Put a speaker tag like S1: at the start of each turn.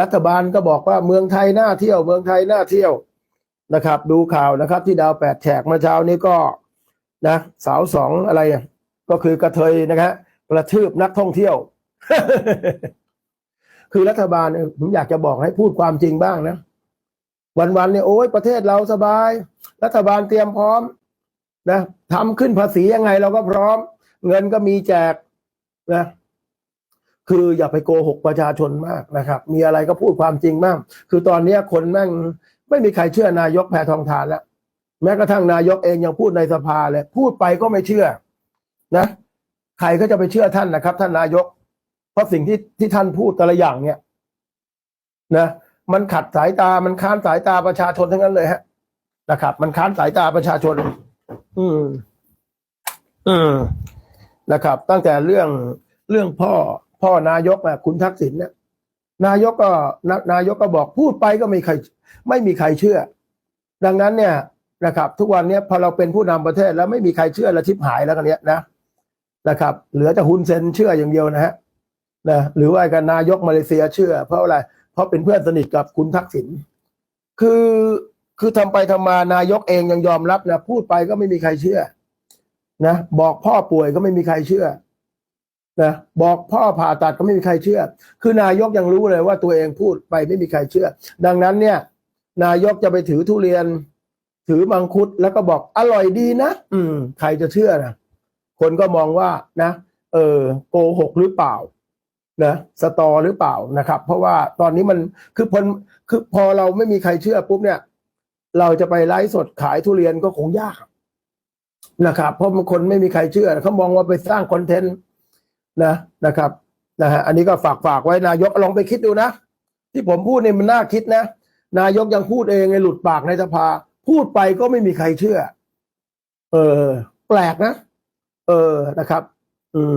S1: รัฐบาลก็บอกว่าเมืองไทยน่าเที่ยว เมืองไทยน่าเที่ยวนะครับ ดูข่าวนะครับ ที่ดาวแปดแฉกเมื่อเช้านี้ก็นะสาวสองอะไรก็คือกระเทยนะฮะกระทืบนักท่องเที่ยว คือรัฐบาลผมอยากจะบอกให้พูดความจริงบ้างนะวันๆเนี่ยโอ้ยประเทศเราสบาย รัฐบาลเตรียมพร้อมนะทำขึ้นภาษียังไงเราก็พร้อม เงินก็มีแจกนะ คืออย่าไปโกหกประชาชนมากนะครับ มีอะไรก็พูดความจริงบ้างคือตอนนี้คนแม่งไม่มีใครเชื่อนายกแพทองทานแล้ว แม้กระทั่งนายกเองยังพูดในสภาเลย พูดไปก็ไม่เชื่อ นะ ใครก็จะไปเชื่อท่านนะครับ ท่านนายก เพราะสิ่งที่ที่ท่านพูดแต่ละอย่างเนี่ย นะมันขัดสายตา มันค้านสายตาประชาชนทั้งนั้นเลยฮะ นะครับ มันค้านสายตาประชาชน อืม อืม นะครับ ตั้งแต่เรื่องเรื่องพ่อ พ่อนายกอะคุณทักษิณเนี่ยนายกก็นานายกก็บอกพูดไปก็ไม่ใครไม่มีใครเชื่อ ดังนั้นเนี่ยนะครับ ทุกวันเนี้ยพอเราเป็นผู้นำประเทศแล้วไม่มีใครเชื่อแล้วชิบหายแล้วกันเนี้ยนะนะครับ เหลือแต่ฮุนเซนเชื่ออย่างเดียวนะฮะนะหรือว่ากันนายกมาเลเซียเชื่อ เพราะอะไร เพราะเป็นเพื่อนสนิทกับคุณทักษิณคือคือทำไปทำมานายกเองยังยอมรับนะพูดไปก็ไม่มีใครเชื่อนะบอกพ่อป่วยก็ไม่มีใครเชื่อ นะบอกพ่อผ่าตัดก็ไม่มีใครเชื่อ คือนายกยังรู้เลยว่าตัวเองพูดไปไม่มีใครเชื่อ ดังนั้นเนี่ย นายกจะไปถือทุเรียน ถือมังคุดแล้วก็บอกอร่อยดีนะอืม ใครจะเชื่อนะคนก็มองว่านะ เออโกหกหรือเปล่านะสตอหรือเปล่านะครับ เพราะว่าตอนนี้มันคือพนคือพอเราไม่มีใครเชื่อปุ๊บเนี่ย เราจะไปไลฟ์สดขายทุเรียนก็คงยากนะครับ เพราะบางคนไม่มีใครเชื่อเขามองว่าไปสร้างคอนเทนต์ นะนะครับนะฮะอันนี้ก็ฝากฝากไว้นายกลองไปคิดดูนะ ที่ผมพูดเนี่ยมันน่าคิดนะ นายกยังพูดเองไงหลุดปากในสภา พูดไปก็ไม่มีใครเชื่อ เออ แปลกนะ เออนะครับ อืม